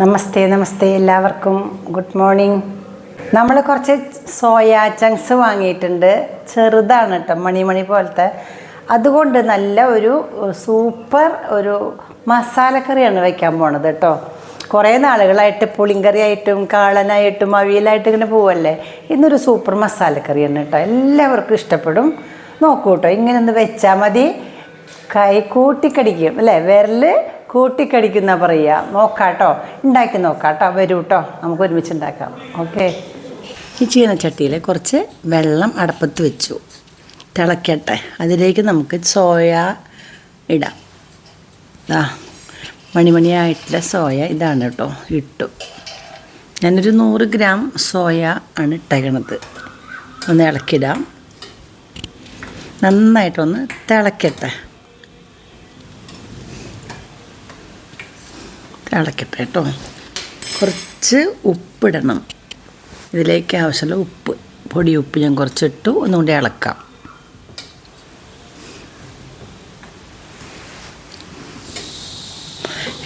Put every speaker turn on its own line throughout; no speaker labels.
നമസ്തേ നമസ്തേ എല്ലാവർക്കും. Good morning നമ്മൾ കുറച്ച് സോയ ചങ്ക്സ് വാങ്ങിയിട്ടുണ്ട്. ചെറുതാണ് കേട്ടോ മണിമണി പോലത്തെ. അതുകൊണ്ട് നല്ല ഒരു സൂപ്പർ ഒരു മസാലക്കറിയാണ് വയ്ക്കാൻ പോണത് കേട്ടോ കുറേ നാളുകളായിട്ട് പുളിങ്കറിയായിട്ടും കാളനായിട്ടും അവിയലായിട്ട് ഇങ്ങനെ പോവല്ലേ? ഇന്നൊരു സൂപ്പർ മസാലക്കറിയാണ് കേട്ടോ എല്ലാവർക്കും ഇഷ്ടപ്പെടും. നോക്കൂ കേട്ടോ ഇങ്ങനെ ഒന്ന് വെച്ചാൽ മതി. കൈ കൂട്ടിക്കടിക്കും അല്ലേ? വിരൽ കൂട്ടിക്കടിക്കുന്ന പറയുക. നോക്കാട്ടോ. ഉണ്ടാക്കി നോക്കാട്ടോ. വരൂ കേട്ടോ നമുക്ക് ഒരുമിച്ച് ഉണ്ടാക്കാം. ഓക്കെ. ഈ ചീനച്ചട്ടിയിൽ കുറച്ച് വെള്ളം അടപ്പത്ത് വെച്ചു. തിളക്കട്ടെ. അതിലേക്ക് നമുക്ക് സോയ ഇടാം. ആ മണിമണിയായിട്ടുള്ള സോയ ഇതാണ് കേട്ടോ ഇട്ടു. ഞാനൊരു നൂറ് ഗ്രാം സോയ ആണ് ഇട്ടേക്കണത്. ഒന്ന് ഇളക്കിടാം. നന്നായിട്ടൊന്ന് തിളക്കട്ടെ. തിളക്കട്ടെ കേട്ടോ. കുറച്ച് ഉപ്പിടണം. ഇതിലേക്ക് ആവശ്യമുള്ള ഉപ്പ് പൊടി ഉപ്പ് ഞാൻ കുറച്ചിട്ടു ഒന്നുകൂടി ഇളക്കാം.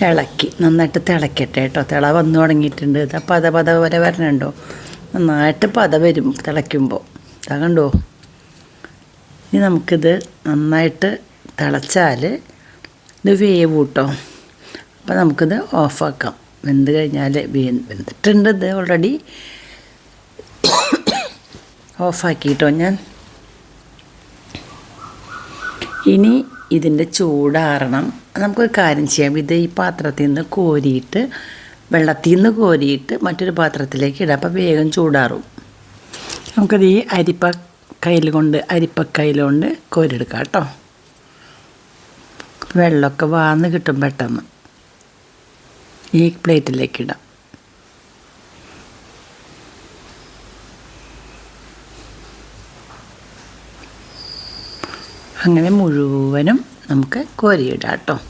ഇളക്കി നന്നായിട്ട് തിളക്കട്ടെ കേട്ടോ. തിള വന്നു തുടങ്ങിയിട്ടുണ്ട്. ഇത് പത പത വരെ വരണുണ്ടോ? നന്നായിട്ട് പത വരും തിളയ്ക്കുമ്പോൾ ഇതാ കണ്ടോ? ഇനി നമുക്കിത് നന്നായിട്ട് തിളച്ചാൽ ഇത് വേവ് കൂട്ടോ അപ്പോൾ നമുക്കിത് ഓഫാക്കാം. വെന്ത് കഴിഞ്ഞാൽ വെന്തിട്ടുണ്ട് ഇത് ഓൾറെഡി ഓഫാക്കിയിട്ടോ ഞാൻ. ഇനി ഇതിന്റെ ചൂടാറണം. നമുക്കൊരു കാര്യം ചെയ്യാം. ഇത് ഈ പാത്രത്തിൽ നിന്ന് കോരിയിട്ട് വെള്ളത്തിൽ നിന്ന് കോരിയിട്ട് മറ്റൊരു പാത്രത്തിലേക്ക് ഇടാം. അപ്പോൾ വേഗം ചൂടാറും. നമുക്കത് ഈ അരിപ്പ കയ്യിൽ കൊണ്ട് അരിപ്പക്കയ്യിൽ കൊണ്ട് കോരിയെടുക്കാം കേട്ടോ. വെള്ളമൊക്കെ വാന്ന് കിട്ടും പെട്ടെന്ന്. ഈ പ്ലേറ്റിലേക്ക് ഇടാം. അങ്ങനെ മുഴുവനും നമുക്ക് കോരിയിടാം കേട്ടോ.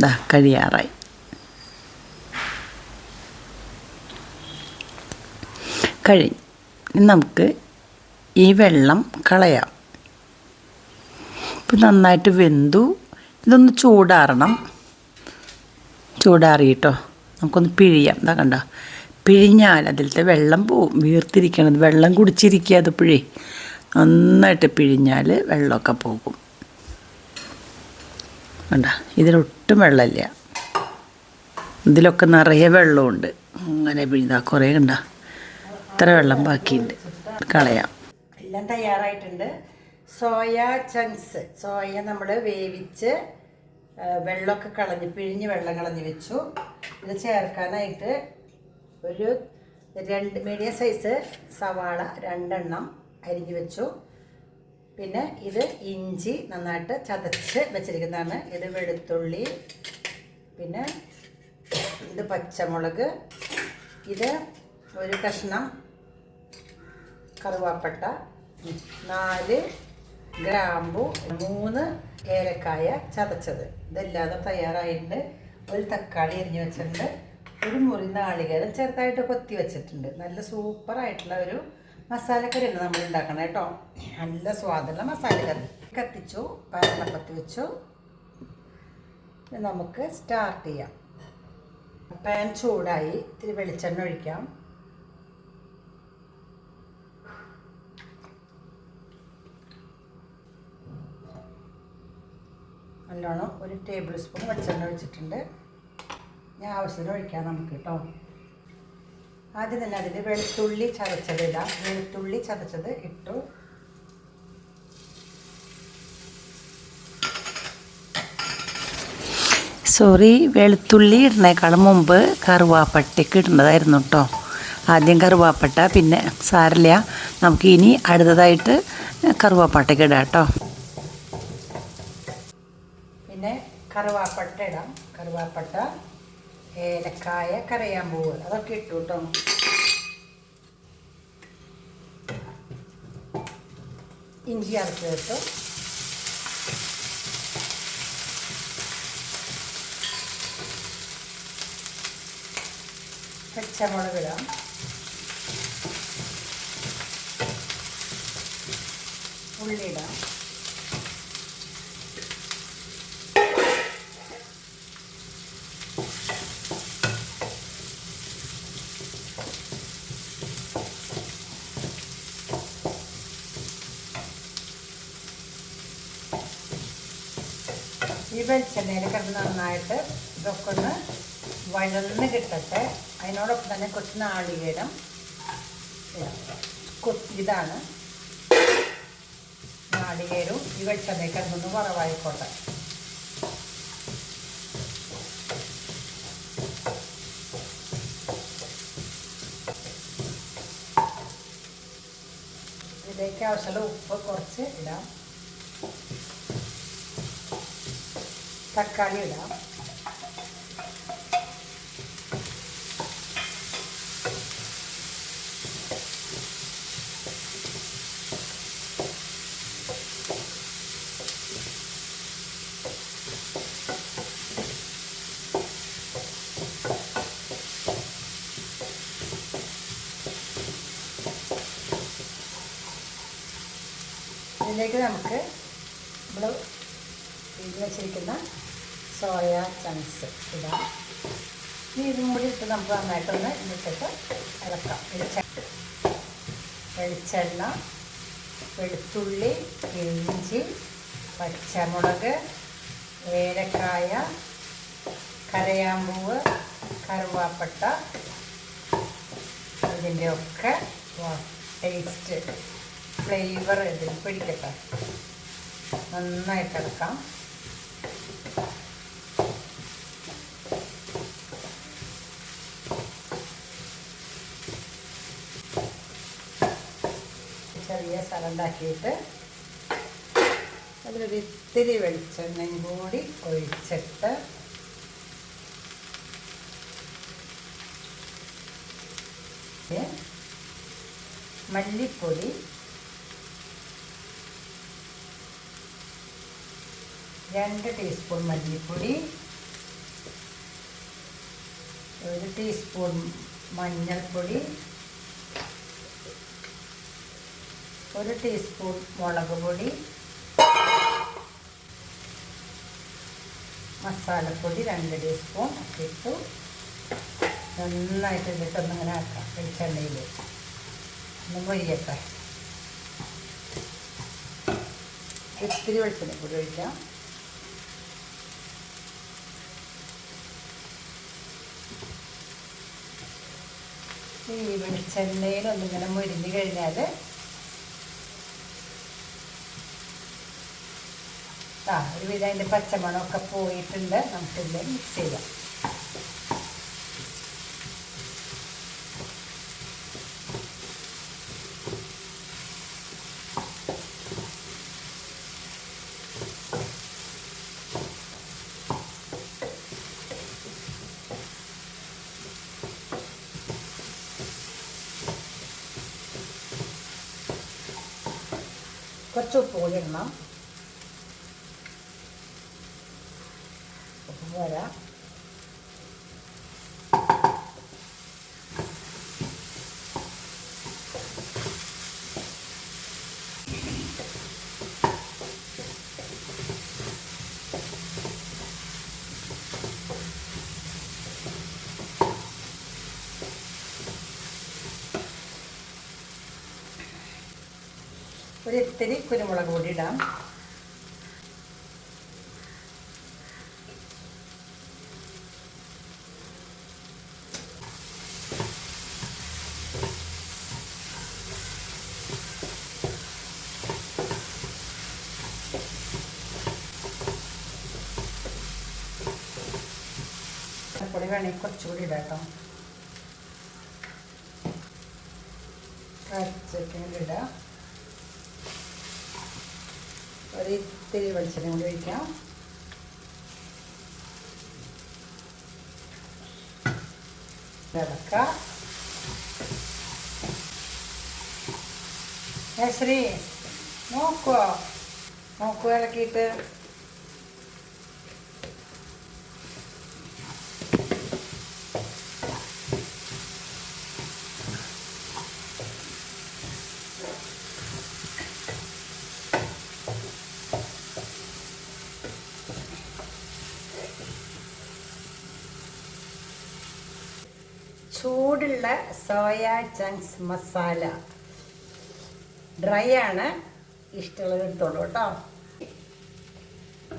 ദാ കഴിയാറായി. കഴിഞ്ഞു നമുക്ക് ഈ വെള്ളം കളയാം. ഇപ്പം നന്നായിട്ട് വെന്തു ഇതൊന്ന് ചൂടാറണം. ചൂടാറിയിട്ടോ. നമുക്കൊന്ന് പിഴിയാം. എന്താ കണ്ട. പിഴിഞ്ഞാൽ അതിലത്തെ വെള്ളം പോവും. വീർത്തിരിക്കണത്. വെള്ളം കുടിച്ചിരിക്കുക അത് പിഴി നന്നായിട്ട് പിഴിഞ്ഞാൽ വെള്ളമൊക്കെ പോകും. കണ്ട? ഇതിലൊട്ടും വെള്ളമില്ല. ഇതിലൊക്കെ നിറയെ വെള്ളമുണ്ട്. അങ്ങനെ പിഴിഞ്ഞാൽ കുറേ കണ്ട? ഇത്ര വെള്ളം ബാക്കിയുണ്ട്. കളയാം. എല്ലാം തയ്യാറായിട്ടുണ്ട്. Soya chunks. സോയ നമ്മൾ വേവിച്ച് വെള്ളമൊക്കെ കളഞ്ഞ് പിഴിഞ്ഞ് വെള്ളം കളഞ്ഞ് വെച്ചു. ഇത് ചേർക്കാനായിട്ട് ഒരു രണ്ട് മീഡിയം സൈസ് സവാള രണ്ടെണ്ണം അരിഞ്ഞ് വെച്ചു. പിന്നെ ഇത് ഇഞ്ചി നന്നായിട്ട് ചതച്ച് വെച്ചിരിക്കുന്നതാണ്. ഇത് വെളുത്തുള്ളി പിന്നെ ഇത് പച്ചമുളക് ഇത് ഒരു കഷ്ണം കറുവാപ്പട്ട നാല് ഗ്രാമ്പു മൂന്ന് ഏലക്കായ ചതച്ചത്. ഇതല്ലാതെ തയ്യാറായിട്ടുണ്ട്. ഒരു തക്കാളി എരിഞ്ഞ് വെച്ചിട്ടുണ്ട്. ഒരു മുറി നാളികേരം ചെറുതായിട്ട് കൊത്തി വെച്ചിട്ടുണ്ട്. നല്ല സൂപ്പറായിട്ടുള്ള ഒരു മസാലക്കറിയാണ് നമ്മൾ ഉണ്ടാക്കണം കേട്ടോ. നല്ല സ്വാദുള്ള മസാലക്കറി കത്തിച്ചു പാനപ്പത്തി വെച്ചു. നമുക്ക് സ്റ്റാർട്ട് ചെയ്യാം. പാൻ ചൂടായി. ഇത്തിരി വെളിച്ചെണ്ണ ഒഴിക്കാം. നല്ലോണം ഒരു ടേബിൾ സ്പൂൺ വെളിച്ചെണ്ണ ഒഴിച്ചിട്ടുണ്ട്. ഞാൻ ആവശ്യത്തിന് ഒഴിക്കാം നമുക്ക് കേട്ടോ ആദ്യം തന്നെ അതിൽ വെളുത്തുള്ളി ചതച്ചത് ഇടാം. വെളുത്തുള്ളി ചതച്ചത് ഇട്ടു. സോറി വെളുത്തുള്ളി ഇടുന്നേക്കാളും മുമ്പ് കറുവാപ്പട്ടയ്ക്ക് ഇടേണ്ടതായിരുന്നു കേട്ടോ ആദ്യം കറുവാപ്പട്ട പിന്നെ സാരില്ല. നമുക്ക് ഇനി അടുത്തതായിട്ട് കറുവാപ്പട്ടയ്ക്ക് ഇടാം കേട്ടോ പിന്നെ കറുവാപ്പട്ട ഇടാം കറുവാപ്പട്ട ഏലക്കായ കരയാമ്പൂവ് അതൊക്കെ ഇട്ടു കേട്ടോ. ഇഞ്ചി അരച്ച് ചേർത്തു പച്ചമുളക് ഇടാം. ഉള്ളി വെളിച്ചെണ്ണയിൽ കിടന്ന് നന്നായിട്ട് ഇതൊക്കെ ഒന്ന് വഴന്ന് കിട്ടട്ടെ. അതിനോടൊപ്പം തന്നെ കുറച്ച് നാളികേരം ഇതാണ് നാളികേരവും ഈ വെളിച്ചെണ്ണയിൽ കിടന്നൊന്ന് വറവായിക്കോട്ടെ. ഇതിലേക്ക് ആവശ്യമുള്ള ഉപ്പ് കുറച്ച് ഇടാം. തക്കാളി ഇടാം ഇതിലേക്ക് നമുക്ക് നമ്മൾ വെച്ചിരിക്കുന്ന സോയ ചങ്ക്സ് ഇടാം. ഇനി ഇതും കൂടി ഇട്ട് നമുക്ക് നന്നായിട്ടൊന്ന് ഇട്ടിട്ട് ഇളക്കാം. വെളിച്ചെണ്ണ വെളുത്തുള്ളി ഇഞ്ചി പച്ചമുളക് ഏലക്കായ കരയാമ്പൂവ് കറുവാപ്പട്ട ഇതിന്റെ ഒക്കെ ടേസ്റ്റ് ഫ്ലേവർ ഇതിൽ പിടിക്കട്ടെ. നന്നായിട്ട് സ്ഥലം അതിലൊരു ഇത്തിരി വെളിച്ചെണ്ണയും കൂടി ഒഴിച്ചിട്ട് മല്ലിപ്പൊടി രണ്ട് ടീസ്പൂൺ മല്ലിപ്പൊടി ഒരു ടീസ്പൂൺ മഞ്ഞൾപ്പൊടി ഒരു ടീസ്പൂൺ മുളക് പൊടി മസാലപ്പൊടി രണ്ട് ടീസ്പൂൺ ഒക്കെ ഇട്ടു. നന്നായിട്ട് ഇതിട്ടൊന്ന് ഇങ്ങനെ ആക്കാം വെളിച്ചെണ്ണയിൽ ഒന്ന് മൊരിയട്ടെ ഇത്തിരി വെളിച്ചെണ്ണ കൂടി ഒഴിക്കാം. ഈ വെളിച്ചെണ്ണയിൽ ഒന്നിങ്ങനെ മുരിഞ്ഞ് കഴിഞ്ഞാൽ ആ ഒരു ഒരുവിധം അതിന്റെ പച്ചമണമൊക്കെ പോയിട്ടുണ്ട്. നമുക്കിത് മിക്സ് ചെയ്യാം കുറച്ച് ഉപ്പ് കൂടി ഇടണം ഉപ്പ് പോരാ ഒരു ഇത്തിരി കുരുമുളക് പൊടി ഇടാം. പൊടി വേണമെങ്കിൽ കുറച്ചുകൂടി ഇടാം കേട്ടോ അരച്ചിട്ട് ഇടാം ഒരു ഇത്തിരി വെളിച്ചെണ്ണ കൂടി ഒഴിക്കാം. ഇളക്കാം ഏ ശ്രീ നോക്കുവോ? നോക്കുവോ ഇളക്കിയിട്ട്? Soya chunks masala. ഡ്രൈ ആണ് ഇഷ്ടമുള്ളത് എടുത്തോളൂ കേട്ടോ.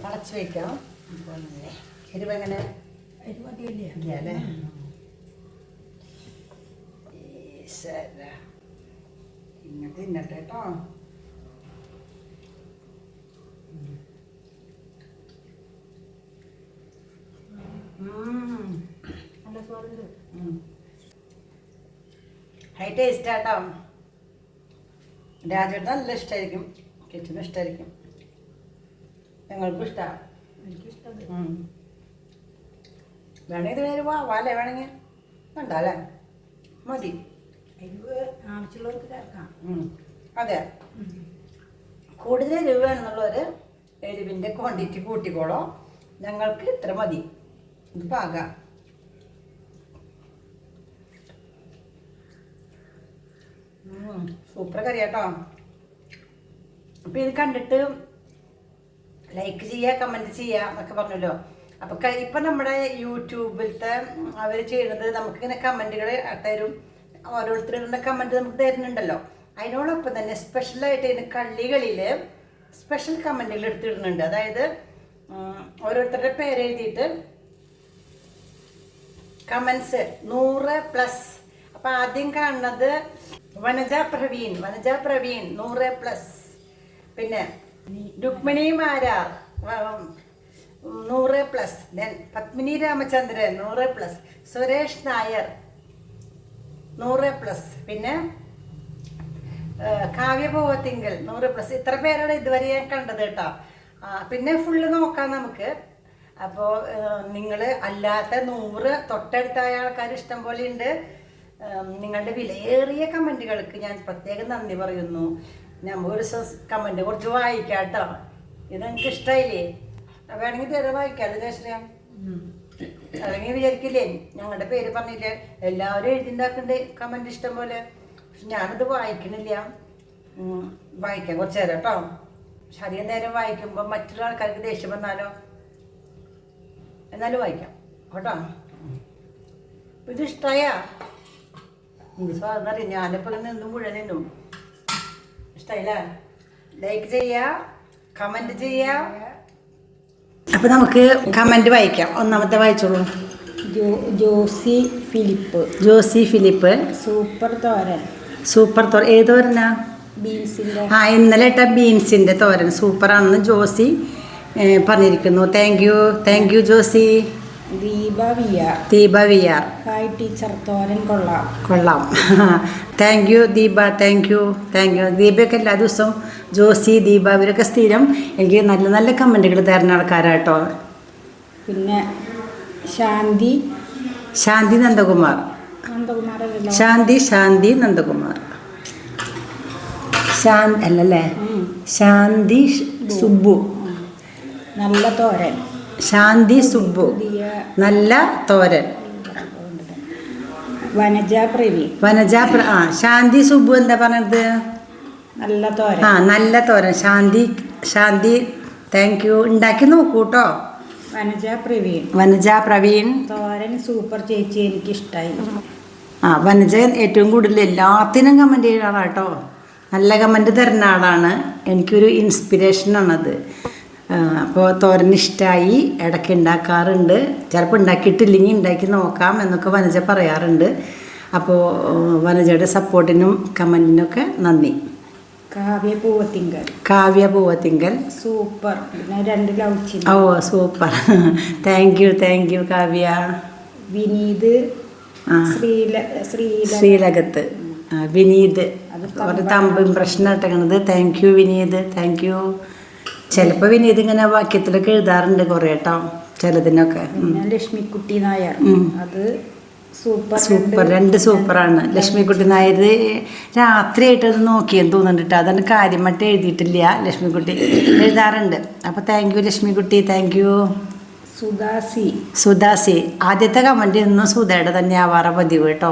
അടച്ചു വയ്ക്കാം എരിവ് എങ്ങനെ? ഇല്ല ഇങ്ങോട്ട് തിന്നട്ടെ കേട്ടോ. ഹൈ ടേസ്റ്റ് ആട്ടോ രാജേട്ടൻ നല്ല ഇഷ്ടമായിരിക്കും കിച്ചനും ഇഷ്ടമായിരിക്കും ഞങ്ങൾക്കും ഇഷ്ടമാണ് വേണമെങ്കിൽ ഇത് പേര് വാവാലേ വേണമെങ്കിൽ ഉണ്ടല്ലേ മതി.
ആവശ്യമുള്ളവർക്ക് ചേർക്കാം.
അതെ. കൂടുതൽ എരിവ് വേണമെന്നുള്ളവർ എരിവിന്റെ ക്വാണ്ടിറ്റി കൂട്ടിക്കോളോ. ഞങ്ങൾക്ക് ഇത്ര മതി. ഇത് പാകാം. സൂപ്പർ കറി കേട്ടോ അപ്പൊ ഇത് കണ്ടിട്ട് ലൈക്ക് ചെയ്യുക കമന്റ് ചെയ്യുക എന്നൊക്കെ പറഞ്ഞല്ലോ. അപ്പൊ ഇപ്പൊ നമ്മുടെ യൂട്യൂബിലത്തെ അവർ ചെയ്യുന്നത് നമുക്കിങ്ങനെ കമന്റുകൾ തരും. ഓരോരുത്തരുടെ കമന്റ് നമുക്ക് തരുന്നുണ്ടല്ലോ. അതിനോടൊപ്പം തന്നെ സ്പെഷ്യലായിട്ട് ഇതിന് കള്ളികളിൽ സ്പെഷ്യൽ കമന്റുകൾ എടുത്തിടുന്നുണ്ട് അതായത് ഓരോരുത്തരുടെ പേര് എഴുതിയിട്ട് കമൻസ് നൂറ് പ്ലസ് അപ്പം ആദ്യം കാണുന്നത് വനജ പ്രവീൺ വനജ പ്രവീൺ നൂറ് പ്ലസ് പിന്നെ രുക്മിണി മാരാർ നൂറ് പ്ലസ് ദെൻ പത്മിനി രാമചന്ദ്രൻ നൂറ് പ്ലസ് സുരേഷ് നായർ നൂറ് പ്ലസ് പിന്നെ കാവ്യഭവത്തിങ്കൽ നൂറ് പ്ലസ് ഇത്ര പേരാണ് ഇതുവരെ ഞാൻ കണ്ടത് കേട്ടോ. പിന്നെ ഫുള്ള് നോക്കാം നമുക്ക്. അപ്പോൾ നിങ്ങൾ അല്ലാത്ത നൂറ് തൊട്ടടുത്തായ ആൾക്കാർ ഇഷ്ടം പോലെ ഉണ്ട്. നിങ്ങളുടെ വിലയേറിയ കമന്റുകൾക്ക് ഞാൻ പ്രത്യേകം നന്ദി പറയുന്നു. ഞാൻ ഒരു കമന്റ് കുറച്ച് വായിക്കാം കേട്ടോ. ഇത് നിങ്ങൾക്ക് ഇഷ്ടമായില്ലേ വേണമെങ്കിൽ തീരെ വായിക്കാം ജയശ്രീ? അല്ലെങ്കിൽ വിചാരിക്കില്ലേ? ഞങ്ങളുടെ പേര് പറഞ്ഞില്ലേ? എല്ലാവരും എഴുതിണ്ടാക്കുന്നുണ്ട് കമന്റ് ഇഷ്ടം പോലെ? പക്ഷെ ഞാനത് വായിക്കണില്ല. വായിക്കാം കുറച്ച് നേരം കേട്ടോ. പക്ഷെ അധികം നേരം വായിക്കുമ്പോൾ മറ്റുള്ള ആൾക്കാർക്ക് ദേഷ്യം വന്നാലോ? എന്നാലും വായിക്കാം. കേട്ടോ. ഇത് ഇഷ്ടമായ സ്വാതന്ത്ര്യം ഞാനിപ്പോൾ നിന്ന് നിന്നു ഇഷ്ടമായില്ല ലൈക്ക് ചെയ്യുക കമന്റ് ചെയ്യുക അപ്പോൾ നമുക്ക് കമന്റ് വായിക്കാം. ഒന്നാമത്തെ വായിച്ചോളൂ.
Josy Philip.
Josy Philip.
Super തോരൻ.
സൂപ്പർ തോരൻ. ഏത് തോരനാ?
ബീൻസിന്റെ
ആ ഇന്നലെ ഇട്ട ബീൻസിന്റെ തോരൻ. സൂപ്പറാണെന്ന് ജോസി പറഞ്ഞിരിക്കുന്നു. Thank you thank you Josie.
Deepa via.
Deepa V R
hi teacher തോരൻ കൊള്ളാം.
കൊള്ളാം. Thank you Deepa. Thank you thank you ദീപയൊക്കെ എല്ലാ ദിവസവും ജോസി ദീപ ഇവരൊക്കെ സ്ഥിരം എനിക്ക് നല്ല നല്ല കമന്റുകൾ തരുന്ന ആൾക്കാരാട്ടോ.
പിന്നെ ശാന്തി.
ശാന്തി നന്ദകുമാർ. ശാന്തി ശാന്തി നന്ദകുമാർ. ശാന്തി അല്ലല്ലേ? ശാന്തി സുബ്ബു.
നല്ല തോരൻ.
ശാന്തി സുബ്ബു. നല്ല തോരൻ.
വനജ പ്രവീൺ
വനജ പ്ര ആ ശാന്തി സുബ്ബു എന്താ പറഞ്ഞത്?
നല്ല തോരൻ.
ആ നല്ല തോരൻ. ശാന്തി ശാന്തി താങ്ക് യു ഉണ്ടാക്കി നോക്കൂ കേട്ടോ
വനജ പ്രവീൺ
വനജ പ്രവീൺ.
തോരൻ സൂപ്പർ ചേച്ചി എനിക്ക് ഇഷ്ടമായി
ആ വനജ ഏറ്റവും കൂടുതൽ എല്ലാത്തിനും കമന്റ് ചെയ്യുന്ന ആളാട്ടോ നല്ല കമന്റ് തരുന്ന ആളാണ്. എനിക്കൊരു ഇൻസ്പിറേഷനാണത് അപ്പോൾ തോരൻ ഇഷ്ടമായി ഇടയ്ക്ക് ഉണ്ടാക്കാറുണ്ട് ചിലപ്പോൾ ഉണ്ടാക്കിയിട്ടില്ലെങ്കിൽ ഉണ്ടാക്കി നോക്കാം എന്നൊക്കെ വനജ പറയാറുണ്ട്. അപ്പോൾ വനജയുടെ സപ്പോർട്ടിനും കമന്റിനൊക്കെ നന്ദി.
കാവ്യ പൂവത്തിങ്കൽ.
കാവ്യ പൂവത്തിങ്കൽ.
സൂപ്പർ. രണ്ട് ലൗച്ചിൻ
ഓ super. Thank you thank you Kavya.
Vineeth
ആ.
ശ്രീല ശ്രീ
ശ്രീലകത്ത്. വിനീത്. ഒരു thumb impression ഇട്ടേക്കണത്. Thank you Vineeth. Thank you ചിലപ്പോൾ വിനീത് ഇങ്ങനെ വാക്യത്തിലൊക്കെ എഴുതാറുണ്ട് കുറേ കേട്ടോ ചിലതിനൊക്കെ.
ലക്ഷ്മിക്കുട്ടി നായർ. അത് സൂപ്പർ
സൂപ്പർ രണ്ട് സൂപ്പറാണ്. ലക്ഷ്മിക്കുട്ടി നായർ രാത്രിയായിട്ട് അത് നോക്കിയെന്ന് തോന്നുന്നുണ്ട് കേട്ടോ അതാണ് കാര്യമായിട്ട് എഴുതിയിട്ടില്ല ലക്ഷ്മിക്കുട്ടി. എഴുതാറുണ്ട്. അപ്പോൾ thank you Lakshmikutty thank you
Sudha C
Sudha C. ആദ്യത്തെ കമന്റ് ഇന്നും സുധയുടെ തന്നെ ആവാറ പതിവ് കേട്ടോ.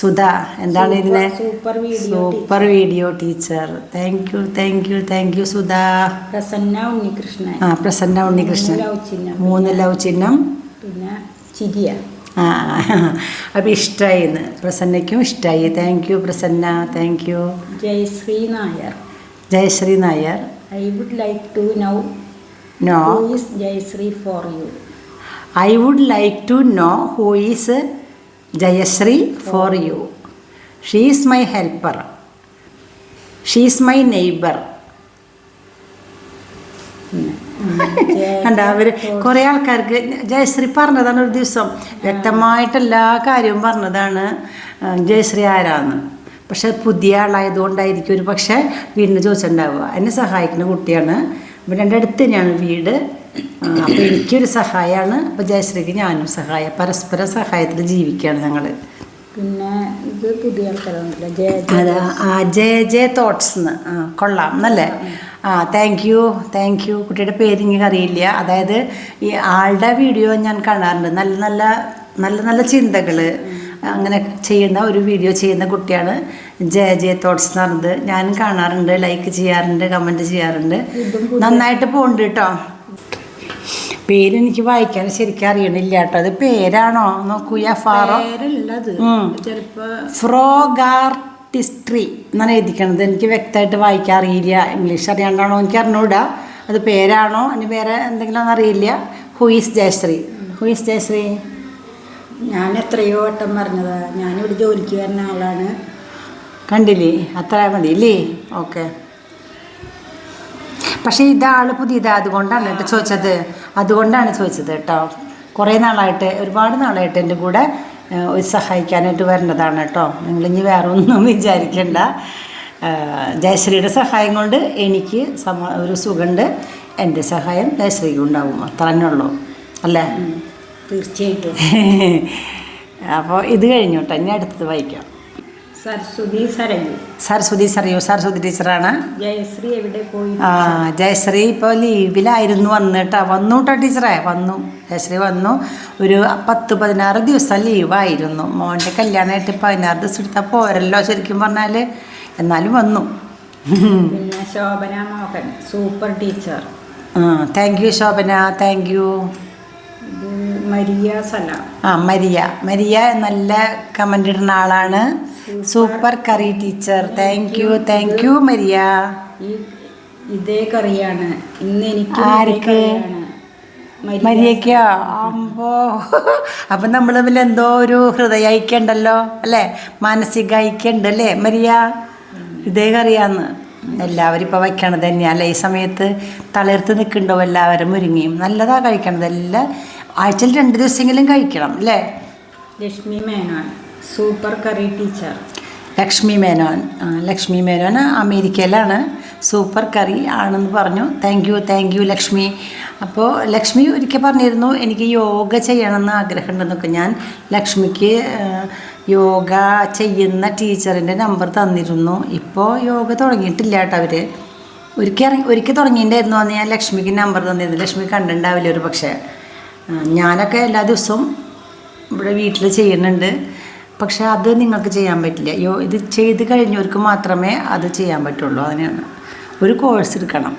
സുധ എന്താണ് ഇതിനെ
super video
super video teacher. Thank you thank you thank you Sudha.
Prasanna Unnikrishnan.
ആ പ്രസന്ന ഉണ്ണികൃഷ്ണൻ.
മൂന്ന് ലവ് ചിഹ്നം. പിന്നെ ചിരിയ.
ആ അപ്പം ഇഷ്ടമായി എന്ന് പ്രസന്നയ്ക്കും ഇഷ്ടമായി thank you Prasanna. Thank you
Jayasree Nair.
Jayasree Nair.
I would like to now
no
is is Jayasree for you
I would like to know who is Jayasree for you she is my helper she is my neighbour കണ്ട അവർ കുറേ ആൾക്കാർക്ക് ജയശ്രീ പറഞ്ഞതാണ് ഒരു ദിവസം. വ്യക്തമായിട്ട് എല്ലാ കാര്യവും പറഞ്ഞതാണ് ജയശ്രീ ആരാന്ന്. പക്ഷെ പുതിയ ആളായതുകൊണ്ടായിരിക്കും ഒരു പക്ഷേ വീടിന് ചോദിച്ചിട്ടുണ്ടാവുക. എന്നെ സഹായിക്കുന്ന കുട്ടിയാണ് ഇവിടെ എന്റെ അടുത്ത് തന്നെയാണ് വീട് അപ്പോൾ എനിക്കൊരു സഹായമാണ് അപ്പോൾ ജയശ്രീക്ക് ഞാനും സഹായം പരസ്പര സഹായത്തിൽ ജീവിക്കുകയാണ് ഞങ്ങൾ
പിന്നെ ഇത് പുതിയ ജയ ജയ
അതെ ആ ജെ ജെ തോട്ട്സ് എന്ന് ആ കൊള്ളാം എന്നല്ലേ ആ താങ്ക് യു താങ്ക് യു കുട്ടിയുടെ പേര് എനിക്ക് അറിയില്ല. അതായത് ഈ ആളുടെ വീഡിയോ ഞാൻ കാണാറുണ്ട്. നല്ല നല്ല നല്ല നല്ല ചിന്തകൾ അങ്ങനെ ചെയ്യുന്ന ഒരു വീഡിയോ ചെയ്യുന്ന കുട്ടിയാണ്. ജെ ജയ തോട്ട്സ് എന്ന് പറഞ്ഞത്. ഞാനും കാണാറുണ്ട് ലൈക്ക് ചെയ്യാറുണ്ട് കമന്റ് ചെയ്യാറുണ്ട്. നന്നായിട്ട് പോകുന്നുണ്ട് കേട്ടോ പേരെനിക്ക് വായിക്കാൻ ശരിക്കും അറിയണില്ല കേട്ടോ അത് പേരാണോ? നോക്കൂ
ഫാറോ
ഫ്രോഗാർട്ടിസ്ട്രി എന്നാണ് എഴുതിക്കണത്. എനിക്ക് വ്യക്തമായിട്ട് വായിക്കാൻ അറിയില്ല. ഇംഗ്ലീഷ് അറിയാണ്ടാണോ എനിക്ക് അറിഞ്ഞൂടാ. അത് പേരാണോ? അതിന് വേറെ എന്തെങ്കിലും അറിയില്ല. ഹുയിസ് ജയശ്രീ ഹുയിസ് ജയശ്രീ
ഞാൻ എത്രയോ വട്ടം പറഞ്ഞതാ. ഞാനിവിടെ ജോലിക്ക് വരുന്ന ആളാണ്.
കണ്ടില്ലേ? അത്ര മതി ഇല്ലേ? ഓക്കെ. പക്ഷേ ഇതാൾ പുതിയതാ അതുകൊണ്ടാണ് കേട്ടോ ചോദിച്ചത്. അതുകൊണ്ടാണ് ചോദിച്ചത് കേട്ടോ. കുറേ നാളായിട്ട് ഒരുപാട് നാളായിട്ട് എന്റെ കൂടെ ഒരു സഹായിക്കാനായിട്ട് വരേണ്ടതാണ് കേട്ടോ. ഇനി വേറെ ഒന്നും വിചാരിക്കണ്ട ജയശ്രീയുടെ സഹായം കൊണ്ട് എനിക്ക് സമ ഒരു സുഖമുണ്ട് എന്റെ സഹായം ജയശ്രീക്ക് ഉണ്ടാവും. അത്ര തന്നെ ഉള്ളൂ. അല്ലേ?
തീർച്ചയായിട്ടും.
അപ്പോൾ ഇത് കഴിഞ്ഞോട്ടെ ഇനി അടുത്തത് വായിക്കാം.
സരസ്വതി സരയു.
സരസ്വതി ടീച്ചറാണ്.
ജയശ്രീ എവിടെ പോയി?
ആ ജയശ്രീ ഇപ്പോൾ ലീവിലായിരുന്നു വന്ന് കേട്ടോ വന്നു കേട്ടോ ടീച്ചറെ? വന്നു. ജയശ്രീ വന്നു. ഒരു പത്ത് പതിനാറ് ദിവസം ലീവായിരുന്നു. മോന്റെ കല്യാണമായിട്ട് പതിനാറ് ദിവസം എടുത്താൽ പോരല്ലോ ശരിക്കും പറഞ്ഞാൽ എന്നാലും വന്നു.
പിന്നെ Shobhana Mohan super teacher.
Thank you Shobhana thank you
Maria Sala.
ആ മരിയ. മരിയ നല്ല കമന്റ് ഇടുന്ന ആളാണ്. Super curry teacher thank you thank you Maria
ഇതേ കറിയാണ്. ഇന്ന് എനിക്ക്
ആർക്ക്? മരിയക്കോ അമ്പോ. അപ്പം നമ്മൾ തമ്മിൽ എന്തോ ഒരു ഹൃദയ ഐക്യണ്ടല്ലോ അല്ലേ? മാനസിക ഐക്യണ്ട് അല്ലേ മരിയ? ഇതേ കറിയാന്ന്. എല്ലാവരും ഇപ്പൊ വയ്ക്കണത് തന്നെയല്ലേ ഈ സമയത്ത് തളിർത്ത് നിൽക്കണ്ടോ എല്ലാവരും മുരിങ്ങയും നല്ലതാ കഴിക്കണത്. എല്ലാം ആഴ്ചയിൽ രണ്ട് ദിവസമെങ്കിലും കഴിക്കണം അല്ലേ?
Lakshmi Menon. Super curry teacher.
Lakshmi Menon. Lakshmi Menon അമേരിക്കയിലാണ്. സൂപ്പർ കറി ആണെന്ന് പറഞ്ഞു. Thank you thank you Lakshmi. അപ്പോൾ ലക്ഷ്മി ഒരിക്കൽ പറഞ്ഞിരുന്നു എനിക്ക് യോഗ ചെയ്യണമെന്ന് ആഗ്രഹമുണ്ടെന്നൊക്കെ. ഞാൻ ലക്ഷ്മിക്ക് യോഗ ചെയ്യുന്ന ടീച്ചറിന്റെ നമ്പർ തന്നിരുന്നു. ഇപ്പോൾ യോഗ തുടങ്ങിയിട്ടില്ല കേട്ടോ അവർ ഒരിക്കൽ ഇറങ്ങി ഒരിക്കൽ തുടങ്ങിയിട്ടുണ്ടായിരുന്നു അന്ന് ഞാൻ ലക്ഷ്മിക്ക് നമ്പർ തന്നിരുന്നു. ലക്ഷ്മി കണ്ടിട്ടുണ്ടാവില്ല ഒരു പക്ഷേ. ഞാനൊക്കെ എല്ലാ ദിവസവും ഇവിടെ വീട്ടിൽ ചെയ്യുന്നുണ്ട്. പക്ഷെ അത് നിങ്ങൾക്ക് ചെയ്യാൻ പറ്റില്ല. യോ ഇത് ചെയ്ത് കഴിഞ്ഞവർക്ക് മാത്രമേ അത് ചെയ്യാൻ പറ്റുള്ളൂ. അതിനാണ് ഒരു കോഴ്സ് എടുക്കണം.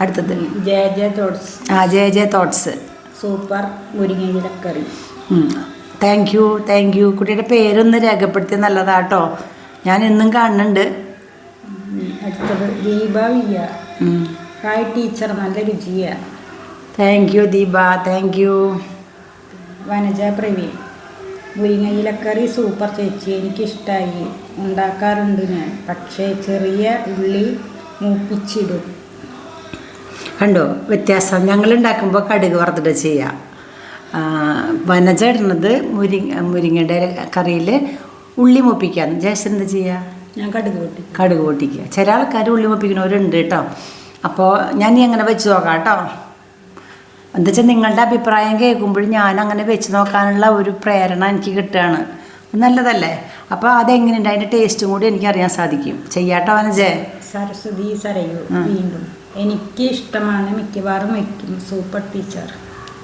അടുത്തത്
ജയ ജയ തോട്ട്സ്.
ആ ജയ ജയ തോട്ട്സ്.
സൂപ്പർ മുരിങ്ങയിലക്കറി
താങ്ക് യു താങ്ക് യു കുട്ടിയുടെ പേരൊന്ന് രേഖപ്പെടുത്തി നല്ലതാട്ടോ. ഞാൻ എന്നും കാണുന്നുണ്ട്.
അടുത്തത് ദീപ വിയ. ഹായ് ടീച്ചർ നല്ല രുചിയ.
Thank you Deepa. Thank you
Vanaja Praveen. മുരിങ്ങയിലക്കറി super ചേച്ചി എനിക്കിഷ്ടമായി ഉണ്ടാക്കാറുണ്ട് ഞാൻ. പക്ഷേ ചെറിയ ഉള്ളി മൂപ്പിച്ചിടും.
കണ്ടോ? വ്യത്യാസം. ഞങ്ങൾ ഉണ്ടാക്കുമ്പോൾ കടുക് വറുത്തിട്ട് ചെയ്യാം. വനജ ഇടുന്നത് മുരിങ്ങ മുരിങ്ങയുടെ കറിയിൽ ഉള്ളി മൂപ്പിക്കാന്ന് ജേഷൻ എന്താ ചെയ്യുക
ഞാൻ കടുക് പൊട്ടി
കടുക് പൊട്ടിക്കുക. ചില ആൾക്കാർ ഉള്ളി മൂപ്പിക്കുന്നവരുണ്ട് കേട്ടോ. അപ്പോൾ ഞാൻ നീ അങ്ങനെ വെച്ച് നോക്കാം കേട്ടോ. എന്താ വെച്ചാൽ നിങ്ങളുടെ അഭിപ്രായം കേൾക്കുമ്പോഴും ഞാൻ അങ്ങനെ വെച്ച് നോക്കാനുള്ള ഒരു പ്രേരണ എനിക്ക് കിട്ടുകയാണ്. നല്ലതല്ലേ? അപ്പോൾ അതെങ്ങനെയുണ്ട്? അതിന്റെ ടേസ്റ്റും കൂടി എനിക്ക് അറിയാൻ സാധിക്കും. ചെയ്യാട്ടോ വനജേ
സരസ്വതി സരയു. വീണ്ടും. എനിക്ക് ഇഷ്ടമാണ് മിക്കവാറും വയ്ക്കും സൂപ്പർ ടീച്ചർ.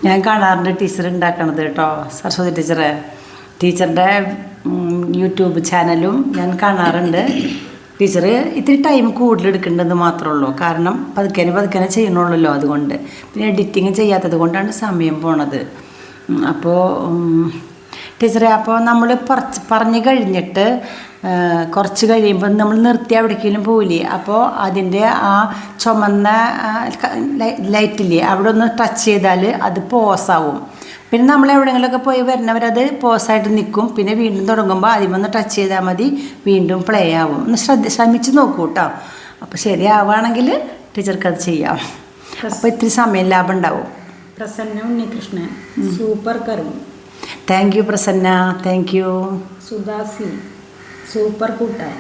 ഞാൻ കാണാറുണ്ട് ടീച്ചർ ഉണ്ടാക്കണത് കേട്ടോ സരസ്വതി ടീച്ചറെ. ടീച്ചറുടെ യൂട്യൂബ് ചാനലും ഞാൻ കാണാറുണ്ട്. ടീച്ചർ ഇത്തിരി ടൈം കൂടുതൽ എടുക്കേണ്ടത് മാത്രമേ ഉള്ളൂ. കാരണം പതുക്കനെ പതുക്കനെ ചെയ്യണുള്ളല്ലോ അതുകൊണ്ട്. പിന്നെ എഡിറ്റിങ് ചെയ്യാത്തത് കൊണ്ടാണ് സമയം പോണത്. അപ്പോൾ ടീച്ചറെ അപ്പോൾ നമ്മൾ പറച്ച് പറഞ്ഞു കഴിഞ്ഞിട്ട് കുറച്ച് കഴിയുമ്പോൾ നമ്മൾ നിർത്തി എവിടേക്കെങ്കിലും പോയില്ലേ അപ്പോൾ അതിന്റെ ആ ചുമന്ന ലൈറ്റില്ലേ അവിടെ ഒന്ന് ടച്ച് ചെയ്താൽ അത് പോസാവും പിന്നെ നമ്മൾ എവിടെയെങ്കിലുമൊക്കെ പോയി വരുന്നവരത് പോസായിട്ട് നിൽക്കും പിന്നെ വീണ്ടും തുടങ്ങുമ്പോൾ ആദ്യം ഒന്ന് ടച്ച് ചെയ്താൽ മതി. വീണ്ടും പ്ലേ ആവും. ഒന്ന് ശ്രദ്ധ ശ്രമിച്ച് നോക്കൂ കേട്ടോ അപ്പോൾ ശരിയാവുകയാണെങ്കിൽ ടീച്ചർക്ക് അത് ചെയ്യാം. അപ്പോൾ ഇത്തിരി സമയം ലാഭം ഉണ്ടാവും.
Prasanna Unnikrishnan. Super കറും
thank you Prasanna. Thank you
Sudha C super കൂട്ടാൻ.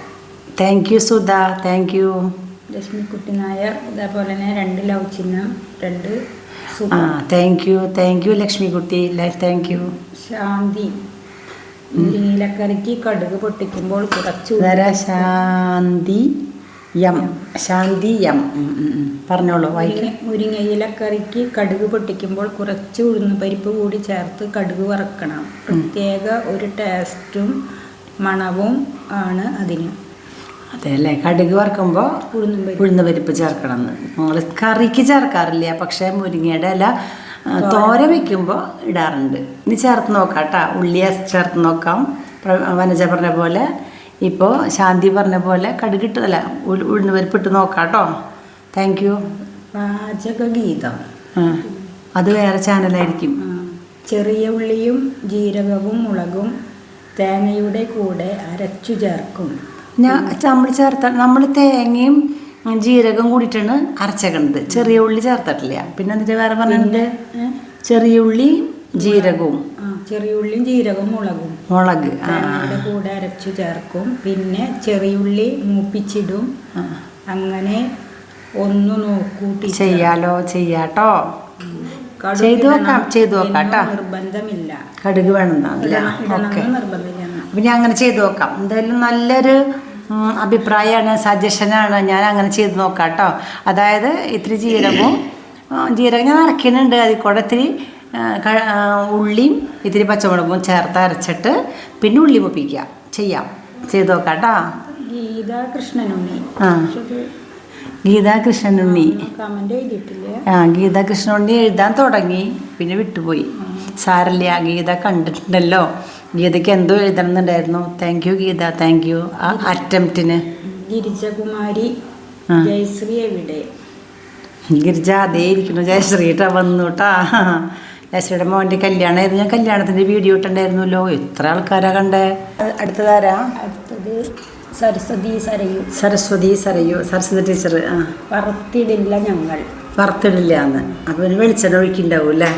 Thank you Sudha. Thank you
Lakshmikutty Nair. അതേപോലെ തന്നെ രണ്ട് ലവ് ചിഹ്നം രണ്ട്
ആ thank you thank you Lakshmikutty. Thank you
Shanthi. നീലക്കറിക്ക് കടുക് പൊട്ടിക്കുമ്പോൾ കുറച്ച്
ശാന്തി യം. ശാന്തി യം. പറഞ്ഞോളൂ വായിക്കാം.
മുരിങ്ങയിലക്കറിക്ക് കടുക് പൊട്ടിക്കുമ്പോൾ കുറച്ച് ഉഴുന്ന് പരിപ്പ് കൂടി ചേർത്ത് കടുക് വറക്കണം. പ്രത്യേക ഒരു ടേസ്റ്റും മണവും ആണ് അതിന്.
അതെ അല്ലേ കടുക് വറക്കുമ്പോൾ
ഉഴുന്ന പരിപ്പ്
ചേർക്കണം എന്ന്. നമ്മൾ കറിക്ക് ചേർക്കാറില്ല പക്ഷേ മുരിങ്ങയുടെ ഇല ആ, തോര വെക്കുമ്പോൾ ഇടാറുണ്ട്. ഇനി ചേർത്ത് നോക്കാം കേട്ടോ ഉള്ളി ചേർത്ത് നോക്കാം. വനജ പറഞ്ഞ പോലെ ഇപ്പോൾ ശാന്തി പറഞ്ഞ പോലെ കടുക് ഇട്ടതല്ല ഉഴുന്ന് പരിപ്പ് ഇട്ട് നോക്കാം കേട്ടോ താങ്ക് യു
പാചകഗീതം
അത് വേറെ ചാനലായിരിക്കും.
ചെറിയ ഉള്ളിയും ജീരകവും മുളകും തേങ്ങയുടെ കൂടെ അരച്ചു ചേർക്കും.
ഞാൻ നമ്മൾ ചേർത്ത നമ്മൾ തേങ്ങയും ജീരകം കൂടിയിട്ടാണ് അരച്ചേക്കണത്. ചെറിയ ഉള്ളി ചേർത്തിട്ടില്ല. പിന്നെ എന്നിട്ട് വേറെ
പറഞ്ഞിട്ട്
ചെറിയ ഉള്ളി ജീരകവും.
ചെറിയ ഉള്ളിയും ജീരകവും മുളകും.
മുളക്
തേങ്ങയുടെ കൂടെ അരച്ചു ചേർക്കും. പിന്നെ ചെറിയുള്ളി മൂപ്പിച്ചിടും.
ആ.
അങ്ങനെ ഒന്ന് നോക്കൂട്ടി
ചെയ്യാലോ ചെയ്യാട്ടോ. ചെയ്തു നോക്കാം, ചെയ്തു നോക്കാം
നിർബന്ധമില്ല.
കടുക്
വേണം നിർബന്ധമില്ല.
അപ്പം ഞാൻ അങ്ങനെ ചെയ്ത് നോക്കാം. എന്തായാലും നല്ലൊരു അഭിപ്രായമാണ് സജഷനാണ് ഞാൻ അങ്ങനെ ചെയ്ത് നോക്കാം കേട്ടോ അതായത് ഇത്തിരി ജീരകവും ജീരകം ഞാൻ അരക്കുന്നുണ്ട് അതിൽ കൂടെ ഇത്തിരി ഉള്ളിയും ഇത്തിരി പച്ചമുളകും ചേർത്ത് അരച്ചിട്ട് പിന്നെ ഉള്ളി പൊപ്പിക്കുക. ചെയ്യാം. ചെയ്ത് നോക്കാം കേട്ടോ
ഗീത കൃഷ്ണനുണ്ണി
ആ. ഗീതാ കൃഷ്ണനുണ്ണി ആ ഗീത കൃഷ്ണനുണ്ണി എഴുതാൻ തുടങ്ങി. പിന്നെ വിട്ടുപോയി. സാരല്ല ഗീത കണ്ടിട്ടുണ്ടല്ലോ. ഗീതയ്ക്ക് എന്തോ എഴുതണം എന്നുണ്ടായിരുന്നു. Thank you Geetha. Thank you ആ അറ്റംപ്റ്റിന്.
ഗിരിജകുമാരി. ജയശ്രീ എവിടെ?
ഗിരിജ അതേ ഇരിക്കുന്നു. ജയശ്രീട്ടാ വന്നു കേട്ടാ ജയശ്രീയുടെ മോന്റെ കല്യാണമായിരുന്നു ഞാൻ കല്യാണത്തിന്റെ വീഡിയോ ഇട്ടുണ്ടായിരുന്നല്ലോ എത്ര ആൾക്കാരാ കണ്ടേ? അടുത്തതാരാ
അടുത്തത് സരസ്വതി സരയു.
സരസ്വതി സരയു. സരസ്വതി ടീച്ചർ ആ.
വറുത്തിടില്ല ഞങ്ങൾ.
വറുത്തിടില്ല എന്ന്. അപ്പം വെളിച്ചെണ്ണ ഒഴിക്കുന്നുണ്ടാവും അല്ലേ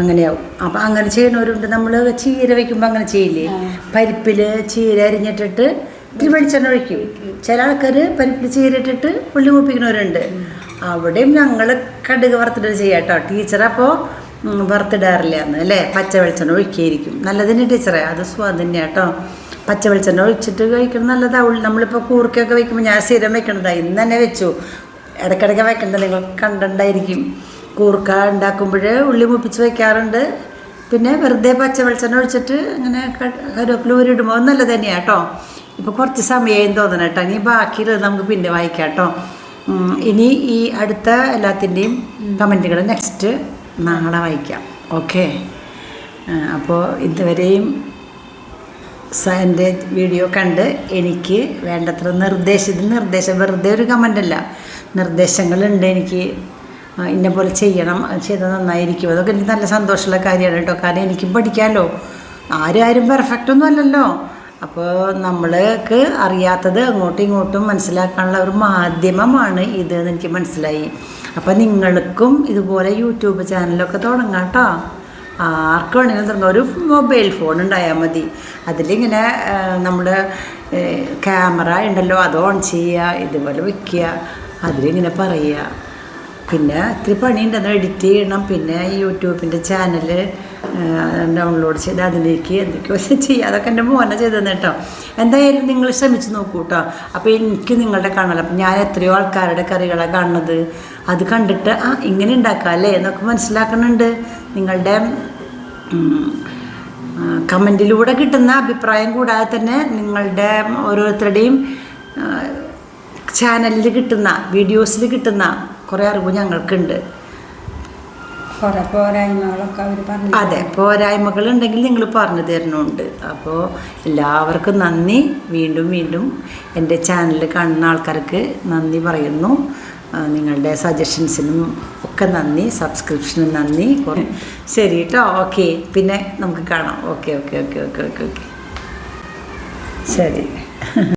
അങ്ങനെയാവും. അപ്പം അങ്ങനെ ചെയ്യണവരുണ്ട് നമ്മൾ ചീര വയ്ക്കുമ്പോൾ അങ്ങനെ ചെയ്യില്ലേ. പരിപ്പിൽ ചീര അരിഞ്ഞിട്ടിട്ട് ഇത്തിരി വെളിച്ചെണ്ണ ഒഴിക്കും. ചില ആൾക്കാർ പരിപ്പിൽ ചീര ഇട്ടിട്ട് ഉള്ളി മൂപ്പിക്കുന്നവരുണ്ട്. അവിടെയും ഞങ്ങൾ കടുക് വറുത്തിട്ട് ചെയ്യാം കേട്ടോ ടീച്ചർ അപ്പോൾ വറുത്തിടാറില്ല എന്ന്. അല്ലേ? പച്ച വെളിച്ചെണ്ണ ഒഴിക്കുകയായിരിക്കും നല്ലതിന് ടീച്ചറെ. അത് സ്വാദ് തന്നെയാണ് കേട്ടോ പച്ച വെളിച്ചെണ്ണ ഒഴിച്ചിട്ട് കഴിക്കണം. നല്ലതാവുള്ളൂ നമ്മളിപ്പോൾ കൂർക്കയൊക്കെ വെക്കുമ്പോൾ ഞാൻ സ്ഥിരം വെക്കണതാണ് ഇന്ന് തന്നെ വെച്ചു. ഇടയ്ക്കിടയ്ക്ക് വെക്കേണ്ടത് നിങ്ങൾ കണ്ടിട്ടുണ്ടായിരിക്കും കൂർക്ക ഉണ്ടാക്കുമ്പോൾ ഉള്ളി മുപ്പിച്ച് വയ്ക്കാറുണ്ട് പിന്നെ വെറുതെ പച്ച വെളിച്ചെണ്ണ ഒഴിച്ചിട്ട് ഇങ്ങനെ ക- കരുവേപ്പില ഊരിടുമ്പോൾ നല്ലത് തന്നെയാണ് കേട്ടോ ഇപ്പോൾ കുറച്ച് സമയമായി തോന്നണം കേട്ടോ ഇനി ബാക്കിയുള്ളത് നമുക്ക് പിന്നെ വായിക്കാം കേട്ടോ ഇനി ഈ അടുത്ത എല്ലാത്തിന്റെയും കമന്റുകൾ നെക്സ്റ്റ് നാളെ വായിക്കാം. ഓക്കെ? അപ്പോൾ ഇതുവരെയും എന്റെ വീഡിയോ കണ്ട് എനിക്ക് വേണ്ടത്ര നിർദ്ദേശം ഇത് നിർദ്ദേശം വെറുതെ ഒരു കമന്റ് അല്ല നിർദ്ദേശങ്ങളുണ്ട് എനിക്ക് ഇന്ന പോലെ ചെയ്യണം ചെയ്ത് നന്നായിരിക്കും. അതൊക്കെ എനിക്ക് നല്ല സന്തോഷമുള്ള കാര്യമാണ് കേട്ടോ. കാരണം എനിക്കും പഠിക്കാമല്ലോ. ആരും ആരും പെർഫെക്റ്റ് ഒന്നും അല്ലല്ലോ. അപ്പോൾ നമ്മൾക്ക് അറിയാത്തത് അങ്ങോട്ടും ഇങ്ങോട്ടും മനസ്സിലാക്കാനുള്ള ഒരു മാധ്യമമാണ് ഇത് എന്ന് എനിക്ക് മനസ്സിലായി. അപ്പോൾ നിങ്ങൾക്കും ഇതുപോലെ യൂട്യൂബ് ചാനലൊക്കെ തുടങ്ങാം കേട്ടോ. ആർക്ക് വേണമെങ്കിലും തുടങ്ങാം. ഒരു മൊബൈൽ ഫോൺ ഉണ്ടായാൽ മതി. അതിലിങ്ങനെ നമ്മൾ ക്യാമറ ഉണ്ടല്ലോ അത് ഓൺ ചെയ്യുക ഇതുപോലെ വയ്ക്കുക അതിലിങ്ങനെ പറയുക. പിന്നെ ഇത്തിരി പണിയുണ്ട്. അത് എഡിറ്റ് ചെയ്യണം. പിന്നെ യൂട്യൂബിന്റെ ചാനൽ ഡൗൺലോഡ് ചെയ്ത് അതിലേക്ക് എന്തൊക്കെയോ ചെയ്യുക അതൊക്കെ എന്റെ മോനെ ചെയ്തതെന്ന് കേട്ടോ. എന്തായാലും നിങ്ങൾ ശ്രമിച്ചു നോക്കൂ കേട്ടോ. അപ്പോൾ എനിക്ക് നിങ്ങളുടെ കാണാലോ. അപ്പം ഞാൻ എത്രയോ ആൾക്കാരുടെ കറികളാണ് കാണുന്നത്. അത് കണ്ടിട്ട് ആ ഇങ്ങനെ ഉണ്ടാക്കാം അല്ലേ? എന്നൊക്കെ മനസ്സിലാക്കുന്നുണ്ട്. നിങ്ങളുടെ കമന്റിലൂടെ കിട്ടുന്ന അഭിപ്രായം കൂടാതെ തന്നെ നിങ്ങളുടെ ഓരോരുത്തരുടെയും ചാനലിൽ കിട്ടുന്ന വീഡിയോസിൽ കിട്ടുന്ന കുറേ അറിവ് ഞങ്ങൾക്കുണ്ട്. അതെ പോരായ്മകൾ ഉണ്ടെങ്കിൽ നിങ്ങൾ പറഞ്ഞു തരുന്നുണ്ട്. അപ്പോൾ എല്ലാവർക്കും നന്ദി. വീണ്ടും വീണ്ടും എന്റെ ചാനൽ കാണുന്ന ആൾക്കാർക്ക് നന്ദി പറയുന്നു. നിങ്ങളുടെ സജഷൻസിനും ഒക്കെ നന്ദി സബ്സ്ക്രിപ്ഷനും നന്ദി. ശരി കേട്ടോ ഓക്കെ. പിന്നെ നമുക്ക് കാണാം. Okay okay okay okay okay okay. ശരി.